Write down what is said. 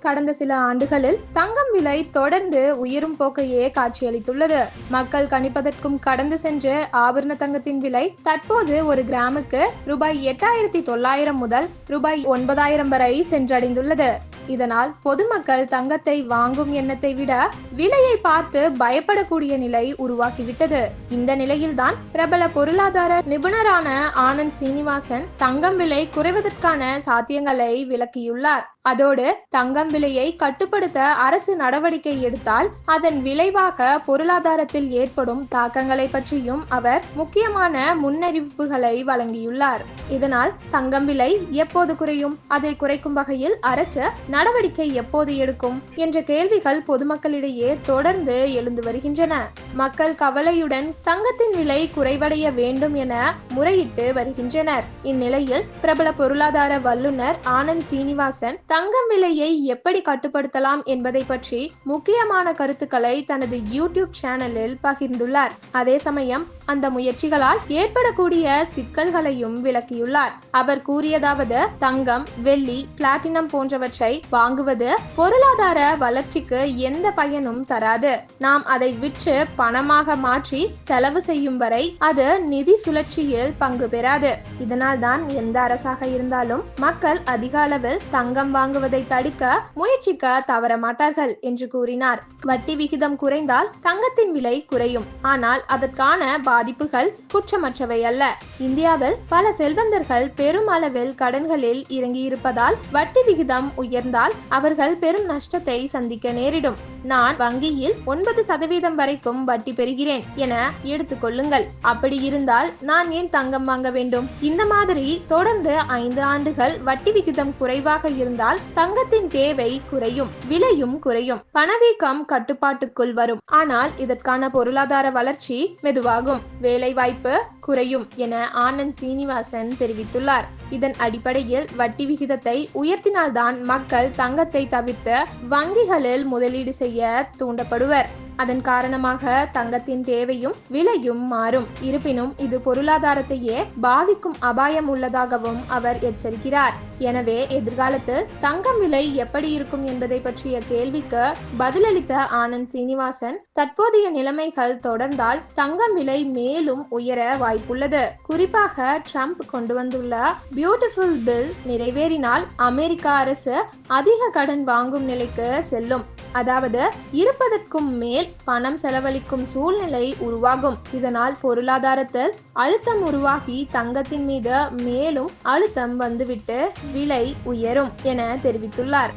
கடந்த சில ஆண்டுகளில் தங்கம் விலை தொடர்ந்து உயரும் போக்கையே காட்சியளித்துள்ளது. மக்கள் கணிப்பதற்கும் கடந்து சென்ற ஆபரண தங்கத்தின் விலை தற்போது ஒரு கிராமுக்கு ரூபாய் எட்டாயிரத்தி தொள்ளாயிரம் முதல் ரூபாய் ஒன்பதாயிரம் வரை சென்றடைந்துள்ளது. இதனால் பொதுமக்கள் தங்கத்தை வாங்கும் எண்ணத்தை விட விலையை பார்த்து பயப்படக்கூடிய நிலை உருவாகிவிட்டது. இந்த நிலையில்தான் பிரபல பொருளாதார நிபுணரான ஆனந்த் சீனிவாசன் தங்கம் விலை குறைவதற்கான சாத்தியங்களை விளக்கியுள்ளார். அதோடு தங்கம் விலையை கட்டுப்படுத்த அரசு நடவடிக்கை எடுத்தால் அதன் விளைவாக பொருளாதாரத்தில் ஏற்படும் தாக்கங்களை பற்றியும் அவர் முக்கியமான முன்னறிவிப்புகளை வழங்கியுள்ளார். இதனால் தங்கம் விலை எப்போது குறையும்? அதை குறைக்கும் வகையில் அரசு நடவடிக்கை எப்போது எடுக்கும்? என்ற கேள்விகள் பொதுமக்களிடையே தொடர்ந்து எழுந்து வருகின்றன. மக்கள் கவலையுடன் தங்கத்தின் விலை குறைவடைய வேண்டும் என முறையிட்டு வருகின்றனர். இந்நிலையில் பிரபல பொருளாதார வல்லுநர் ஆனந்த் சீனிவாசன் தங்கம் விலையை எப்படி கட்டுப்படுத்தலாம் என்பதை பற்றி முக்கியமான கருத்துக்களை தனது யூடியூப் சேனலில் பகிர்ந்துள்ளார். அதே சமயம் அந்த முயற்சிகளால் ஏற்படக்கூடிய சிக்கல்களையும் விளக்கியுள்ளார். அவர் கூறியதாவது தங்கம் வெள்ளி பிளாட்டினம் போன்றவற்றை வாங்குவது பொருளாதார வளர்ச்சிக்கு எந்த பயனும் தராது. நாம் அதை விற்று பணமாக மாற்றி செலவு செய்யும் வரை அது நிதி சுழற்சியில் பங்கு பெறாது. இதனால் தான் எந்த அரசாக இருந்தாலும் மக்கள் அதிக அளவில் தங்கம் வாங்குவதை தடுக்க முயற்சிக்க தவற மாட்டார்கள் என்று கூறினார். வட்டி விகிதம் குறைந்தால் தங்கத்தின் விலை குறையும். ஆனால் அதற்கான பாதிப்புகள் குற்றமற்றவை அல்ல. இந்தியாவில் பல செல்வந்தர்கள் பெரும் அளவில் கடன்களில் இறங்கியிருப்பதால் வட்டி விகிதம் உயர்ந்தால் அவர்கள் பெரும் நஷ்டத்தை சந்திக்க நேரிடும். நான் வங்கியில் ஒன்பது சதவீதம் வரைக்கும் வட்டி பெறுகிறேன் என எடுத்துக்கொள்ளுங்கள் அப்படி இருந்தால் நான் ஏன் தங்கம் வாங்க வேண்டும்? இந்த மாதிரி தொடர்ந்து ஐந்து ஆண்டுகள் வட்டி விகிதம் குறைவாக இருந்தால் தங்கத்தின் தேவை குறையும் விலையும் குறையும் பணவீக்கம் கட்டுப்பாட்டுக்குள் வரும். ஆனால் இதற்கான பொருளாதார வளர்ச்சி மெதுவாகும். வேலைவாய்ப்பு குறையும் என ஆனந்த் சீனிவாசன் தெரிவித்துள்ளார். இதன் அடிப்படையில் வட்டி விகிதத்தை உயர்த்தினால்தான் மக்கள் தங்கத்தை தவிர்த்து வங்கிகளில் முதலீடு செய்ய தூண்டப்படுவர். அதன் காரணமாக தங்கத்தின் தேவையும் விலையும் மாறும். இருப்பினும் இது பொருளாதாரத்தையே பாதிக்கும் அபாயம் உள்ளதாகவும் அவர் எச்சரிக்கிறார். எனவே எதிர்காலத்தில் தங்கம் விலை எப்படி இருக்கும் என்பதை பற்றிய கேள்விக்கு பதிலளித்த ஆனந்த் சீனிவாசன் தற்போதைய நிலைமைகள் தொடர்ந்தால் தங்கம் விலை மேலும் உயர வாய்ப்பு வாய்ப்புள்ளது. குறிப்பாக ட்ரம்ப் கொண்டு வந்துள்ள பியூட்டிஃபுல் பில் நிறைவேறினால் அமெரிக்க அரசு அதிக கடன் வாங்கும் நிலைக்கு செல்லும். அதாவது இருப்பதற்கும் மேல் பணம் செலவழிக்கும் சூழ்நிலை உருவாகும். இதனால் பொருளாதாரத்தில் அழுத்தம் உருவாகி தங்கத்தின் மீது மேலும் அழுத்தம் வந்துவிட்டு விலை உயரும் என தெரிவித்துள்ளார்.